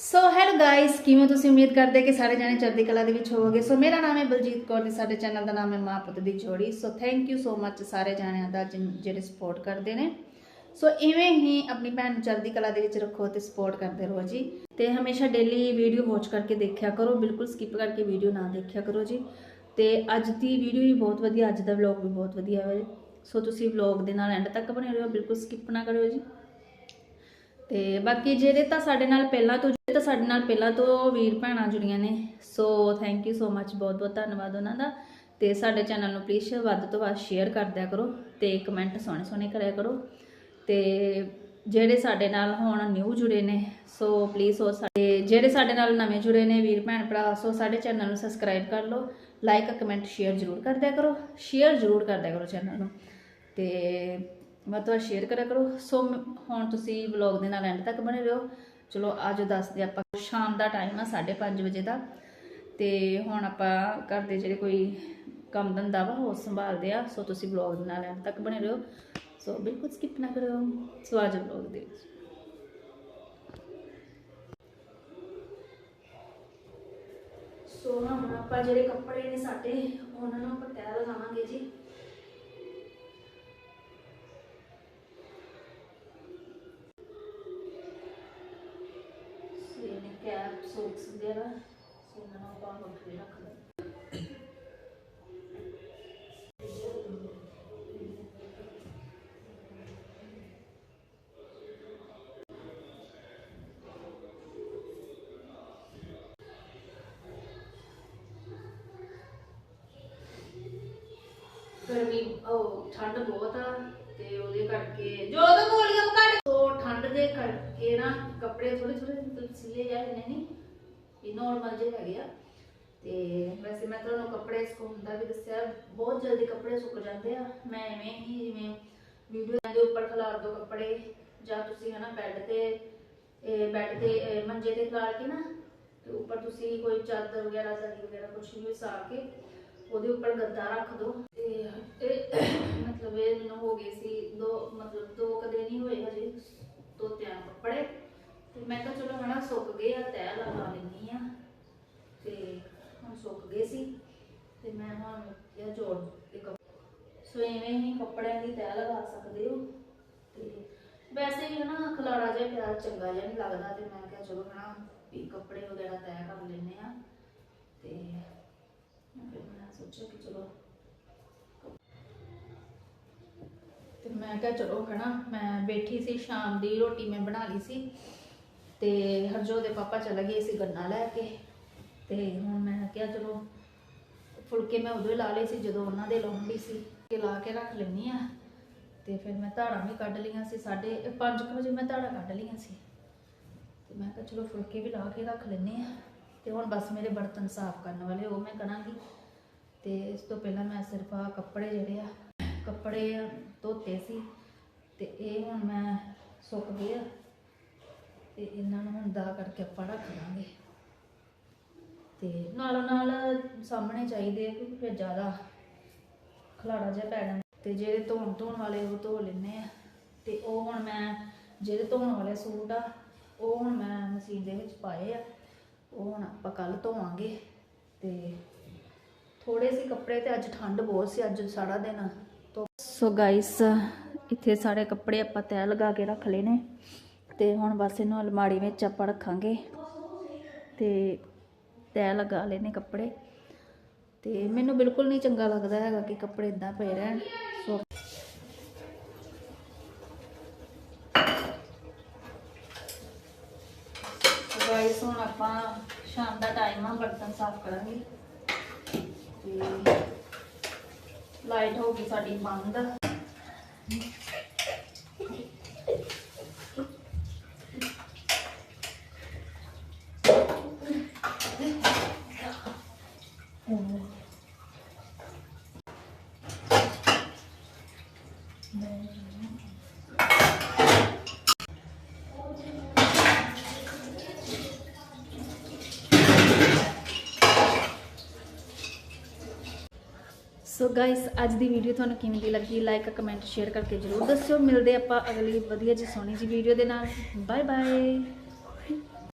So hello guys ਕਿਵੇਂ ਤੁਸੀਂ? ਉਮੀਦ ਕਰਦੇ ਕਿ ਸਾਰੇ ਜਾਣੇ ਚੜ੍ਹਦੀ ਕਲਾ ਦੇ ਵਿੱਚ ਹੋਵੋਗੇ। ਸੋ ਮੇਰਾ ਨਾਮ ਹੈ ਬਲਜੀਤ ਕੌਰ ਤੇ ਸਾਡੇ ਚੈਨਲ ਦਾ ਨਾਮ ਹੈ ਮਾਂ ਪੁੱਤ ਦੀ ਜੋੜੀ। ਸੋ ਥੈਂਕ ਯੂ ਸੋ ਮੱਚ ਸਾਰੇ ਜਾਣਿਆਂ ਦਾ ਜਿਨ- ਜਿਹੜੇ ਸਪੋਰਟ ਕਰਦੇ ਨੇ। ਸੋ ਇਵੇਂ ਹੀ ਆਪਣੀ ਭੈਣ ਨੂੰ ਚੜ੍ਹਦੀ ਕਲਾ ਦੇ ਵਿੱਚ ਰੱਖੋ ਤੇ ਸਪੋਰਟ ਕਰਦੇ ਰਹੋ ਜੀ। ਤੇ ਹਮੇਸ਼ਾ ਡੇਲੀ ਵੀਡੀਓ ਵਾਚ ਕਰਕੇ ਦੇਖਿਆ ਕਰੋ। ਬਿਲਕੁਲ ਸਕਿਪ ਕਰਕੇ ਵੀਡੀਓ ਨਾ ਦੇਖਿਆ ਕਰੋ ਜੀ। ਤੇ ਅੱਜ ਦੀ ਵੀਡੀਓ ਵੀ ਬਹੁਤ ਵਧੀਆ, ਅੱਜ ਦਾ ਵਲੌਗ ਵੀ ਬਹੁਤ ਵਧੀਆ ਹੋਵੇ ਸੋ ਤੁਸੀਂ ਵਲੌਗ ਦੇ ਨਾਲ ਐਂਡ ਤੱਕ ਬਣੇ ਰਹੋ। ਬਿਲਕੁਲ ਸਕਿਪ ਨਾ ਕਰਿਓ ਜੀ। ਤੇ ਬਾਕੀ ਜਿਹੜੇ ਤਾਂ ਸਾਡੇ ਨਾਲ ਪਹਿਲਾਂ ਤੋਂ, ਜਿਹੜੇ ਤਾਂ ਸਾਡੇ ਨਾਲ ਪਹਿਲਾਂ ਤੋਂ ਵੀਰ ਭੈਣਾਂ ਜੁੜੀਆਂ ਨੇ ਸੋ ਥੈਂਕ ਯੂ ਸੋ ਮੱਚ ਬਹੁਤ ਬਹੁਤ ਧੰਨਵਾਦ ਉਹਨਾਂ ਦਾ। ਤੇ ਸਾਡੇ ਚੈਨਲ ਨੂੰ ਪਲੀਜ਼ ਵੱਧ ਤੋਂ ਵੱਧ ਸ਼ੇਅਰ ਕਰ ਦਿਆ ਕਰੋ ਤੇ ਕਮੈਂਟ ਸੋਹਣੇ ਸੋਹਣੇ ਕਰਿਆ ਕਰੋ। ਤੇ ਜਿਹੜੇ ਸਾਡੇ ਨਾਲ ਹੁਣ ਨਿਊ ਜੁੜੇ ਨੇ ਸੋ ਪਲੀਜ਼ ਉਹ ਸਾਡੇ, ਜਿਹੜੇ ਸਾਡੇ ਨਾਲ ਨਵੇਂ ਜੁੜੇ ਨੇ ਵੀਰ ਭੈਣ ਭਰਾ ਸੋ ਸਾਡੇ ਚੈਨਲ ਨੂੰ ਸਬਸਕ੍ਰਾਈਬ ਕਰ ਲਓ ਲਾਈਕ ਕਮੈਂਟ ਸ਼ੇਅਰ ਜ਼ਰੂਰ ਕਰ ਦਿਆ ਕਰੋ ਸ਼ੇਅਰ ਜ਼ਰੂਰ ਕਰ ਦਿਆ ਕਰੋ ਚੈਨਲ ਨੂੰ। ਤੇ ਵੱਧ ਤੋਂ ਵੱਧ ਸ਼ੇਅਰ ਕਰਿਆ ਕਰੋ। ਸੋ ਹੁਣ ਤੁਸੀਂ ਵਲੌਗ ਦੇ ਨਾਲ ਐਂਡ ਤੱਕ ਬਣੇ ਰਹੋ। ਚਲੋ, ਅੱਜ ਦੱਸਦੇ ਆਪਾਂ ਸ਼ਾਮ ਦਾ ਟਾਈਮ ਆ 5:30 ਵਜੇ ਦਾ। ਤੇ ਹੁਣ ਆਪਾਂ ਘਰ ਦੇ ਜਿਹੜੇ ਕੋਈ ਕੰਮ ਧੰਦਾ ਵਾ, ਉਹ ਸੰਭਾਲਦੇ ਆ। ਸੋ ਤੁਸੀਂ ਵਲੌਗ ਦੇ ਨਾਲ ਐਂਡ ਤੱਕ ਬਣੇ ਰਹੋ। ਸੋ ਬਿਲਕੁਲ ਸਕਿਪ ਨਾ ਕਰਿਓ। ਸੋ ਅੱਜ ਵਲੌਗ ਦੇ ਵਿੱਚ। ਸੋ ਹੁਣ ਆਪਾਂ ਜਿਹੜੇ ਕੱਪੜੇ ਨੇ ਸਾਡੇ, ਉਹਨਾਂ ਨੂੰ ਆਪਾਂ ਤੈਅ ਲਗਾਵਾਂਗੇ ਜੀ। ਕੈਪ ਸੋਕਸ ਵਗੈਰਾ ਸੋ ਇਹਨਾਂ ਨੂੰ ਕੇ ਰੱਖ ਲਵਾਂਗੇ ਗਰਮੀ, ਉਹ ਠੰਡ ਬਹੁਤ ਆ, ਤੇ ਉਹਦੇ ਕਰਕੇ ਜੋ ਤਾਂ ਗੋਲੀਆਂ ਘੱਟ ਤੋਂ ਠੰਡ ਦੇ ਕਰਕੇ ਨਾ ਕੱਪੜੇ ਥੋੜੇ ਥੋੜੇ ਸਿੱਲੇ ਜਾ ਰਹੇ ਨੇ ਇਹ ਨਾਰਮਲ ਜਿਹੇ ਹੈਗੇ ਆ। ਤੇ ਵੈਸੇ ਮੈਂ ਤੁਹਾਨੂੰ ਕੱਪੜੇ ਸੁਕਾਉਣ ਦਾ ਵੀ ਦੱਸਿਆ, ਬਹੁਤ ਜਲਦੀ ਕੱਪੜੇ ਸੁੱਕ ਜਾਂਦੇ ਆ। ਮੈਂ ਐਵੇਂ ਹੀ ਜਿਵੇਂ ਵੀਡੀਓ ਦੇ ਉੱਪਰ ਖਿਲਾਰ ਦੋ ਕੱਪੜੇ, ਜਾਂ ਤੁਸੀਂ ਹਨਾ ਬੈੱਡ ਤੇ ਬੈੱਡ ਤੇ ਮੰਜੇ ਤੇ ਖਿਲਾਰ ਕੇ ਨਾ, ਤੇ ਉੱਪਰ ਤੁਸੀਂ ਕੋਈ ਚਾਦਰ ਵਗੈਰਾ ਜ਼ਰੀ ਵਗੈਰਾ ਕੁਝ ਵੀ ਸਾ ਕੇ, ਉਹਦੇ ਉੱਪਰ ਗੱਦਾ ਰੱਖ ਦੋ। ਤੇ ਮਤਲਬ ਇਹ ਮੈਨੂੰ ਹੋ ਗਏ ਸੀ, ਦੋ, ਮਤਲਬ ਦੋ ਕਦੇ ਨਹੀਂ ਹੋਏ ਹਜੇ ਧੋਤਿਆਂ ਕੱਪੜੇ। ਤੇ ਮੈਂ ਕਿਹਾ ਚਲੋ ਹਨਾ, ਸੁੱਕ ਗਏ ਆ ਤੈਅ ਲਗਾ ਲੈਣੀ ਆ। ਤੇ ਹੁਣ ਸੁੱਕ ਗਏ ਸੀ। ਤੇ ਮੈਂ ਹੁਣ ਇਹ ਜੋੜ ਇੱਕ ਸੋ ਐਵੇਂ ਹੀ ਕੱਪੜਿਆਂ ਦੀ ਤੈਅ ਲਗਾ ਸਕਦੇ ਹੋ। ਤੇ ਵੈਸੇ ਵੀ ਹਨਾ ਖਲਾਰਾ ਜਿਹਾ ਪਿਆ ਚੰਗਾ ਜਿਹਾ ਨਹੀਂ ਲੱਗਦਾ। ਤੇ ਮੈਂ ਕਿਹਾ ਚਲੋ ਹਨਾ, ਵੀ ਕੱਪੜੇ ਵਗੈਰਾ ਤੈਅ ਕਰ ਲੈਨੇ ਆ। ਤੇ ਮੈਂ ਸੋਚਿਆ ਕਿ ਚਲੋ ਤੇ ਮੈਂ ਕਿਹਾ ਚਲੋ ਹਨਾ, ਮੈਂ ਬੈਠੀ ਸੀ, ਸ਼ਾਮ ਦੀ ਰੋਟੀ ਮੈਂ ਬਣਾ ਲਈ ਸੀ। ਤੇ ਹਰਜੋ ਦੇ ਪਾਪਾ ਚਲੇ ਗਏ ਸੀ ਗੰਨਾ ਲੈ ਕੇ। ਤੇ ਹੁਣ ਮੈਂ ਕਿਹਾ ਚਲੋ ਫੁਲਕੇ ਮੈਂ ਉਦੋਂ ਹੀ ਲਾ ਲਏ ਸੀ ਜਦੋਂ ਉਹਨਾਂ ਦੇ ਲਾਉਂਦੀ ਸੀ। ਕਿ ਲਾ ਕੇ ਰੱਖ ਲੈਣੀ ਆ ਤੇ ਫਿਰ ਮੈਂ ਧਾਰਾਂ ਵੀ ਕੱਢ ਲਈਆਂ ਸੀ, ਸਾਢੇ 5 ਵਜੇ ਮੈਂ ਧਾਰਾਂ ਕੱਢ ਲਈਆਂ ਸੀ। ਤੇ ਮੈਂ ਕਿਹਾ ਚਲੋ ਫੁਲਕੇ ਵੀ ਲਾ ਕੇ ਰੱਖ ਲੈਣੇ ਆ ਤੇ ਹੁਣ ਬਸ ਮੇਰੇ ਬਰਤਨ ਸਾਫ਼ ਕਰਨ ਵਾਲੇ, ਉਹ ਮੈਂ ਕਰਾਂਗੀ। ਤੇ ਇਸ ਤੋਂ ਪਹਿਲਾਂ ਮੈਂ ਸਿਰਫ ਆ ਕੱਪੜੇ ਜਿਹੜੇ ਆ, ਕੱਪੜੇ ਧੋਤੇ ਸੀ। ਤੇ ਇਹ ਹੁਣ ਮੈਂ ਸੁੱਕ ਗਏ ਆ। ਤੇ ਇਹਨਾਂ ਨੂੰ ਹੁਣ ਦਾ ਕਰਕੇ ਆਪਾਂ ਰੱਖ ਦਾਂਗੇ ਤੇ ਨਾਲੋਂ ਨਾਲ ਸਾਹਮਣੇ ਚਾਹੀਦੇ ਆ ਕਿਉਂਕਿ ਫਿਰ ਜ਼ਿਆਦਾ ਖਲਾੜਾ ਜਿਹਾ ਪੈ ਜਾਂਦਾ। ਤੇ ਜਿਹੜੇ ਧੋਣ ਧੋਣ ਵਾਲੇ ਉਹ ਧੋ ਲੈਨੇ ਆ। ਤੇ ਉਹ ਹੁਣ ਮੈਂ ਜਿਹੜੇ ਧੋਣ ਵਾਲੇ ਸੂਟ ਆ, ਉਹ ਹੁਣ ਮੈਂ ਮਸ਼ੀਨ ਦੇ ਵਿੱਚ ਪਾਏ ਆ। ਉਹ ਹੁਣ ਆਪਾਂ ਕੱਲ ਧੋਵਾਂਗੇ। ਤੇ ਥੋੜੇ ਸੀ ਕੱਪੜੇ ਤੇ ਅੱਜ ਠੰਡ ਬਹੁਤ ਸੀ, ਅੱਜ ਸਾਰਾ ਦਿਨ। ਤੋਂ ਸੋ ਗਾਇਸ ਇੱਥੇ ਸਾਰੇ ਕੱਪੜੇ ਆਪਾਂ ਤੈਅ ਲਗਾ ਕੇ ਰੱਖ ਲਏ ਨੇ। ਤੇ ਹੁਣ ਬਸ ਇਹਨੂੰ ਅਲਮਾਰੀ ਵਿੱਚ ਆਪਾਂ ਰੱਖਾਂਗੇ। ਤੇ ਤੈਅ ਲਗਾ ਲਏ ਕੱਪੜੇ। ਤੇ ਮੈਨੂੰ ਬਿਲਕੁਲ ਨਹੀਂ ਚੰਗਾ ਲੱਗਦਾ ਹੈਗਾ ਕਿ ਕੱਪੜੇ ਇਦਾਂ ਪਏ ਰਹਿਣ। ਸੋ ਗਾਇਸ ਹੁਣ ਆਪਾਂ ਸ਼ਾਮ ਦਾ ਟਾਈਮ ਆ, ਬਰਤਨ ਸਾਫ਼ ਕਰਾਂਗੇ। ਤੇ ਲਾਈਟ ਹੋ ਗਈ ਸਾਡੀ ਬੰਦ। ਸੋ ਗਾਇਸ ਅੱਜ ਦੀ ਵੀਡੀਓ ਤੁਹਾਨੂੰ ਕਿਵੇਂ ਦੀ ਲੱਗੀ? ਲਾਈਕ ਕਮੈਂਟ ਸ਼ੇਅਰ ਕਰਕੇ ਜਰੂਰ ਦੱਸਿਓ। ਮਿਲਦੇ ਆਪਾਂ ਅਗਲੀ ਵਧੀਆ ਜੀ ਸੋਹਣੀ ਜੀ ਵੀਡੀਓ ਦੇ ਨਾਲ। Bye bye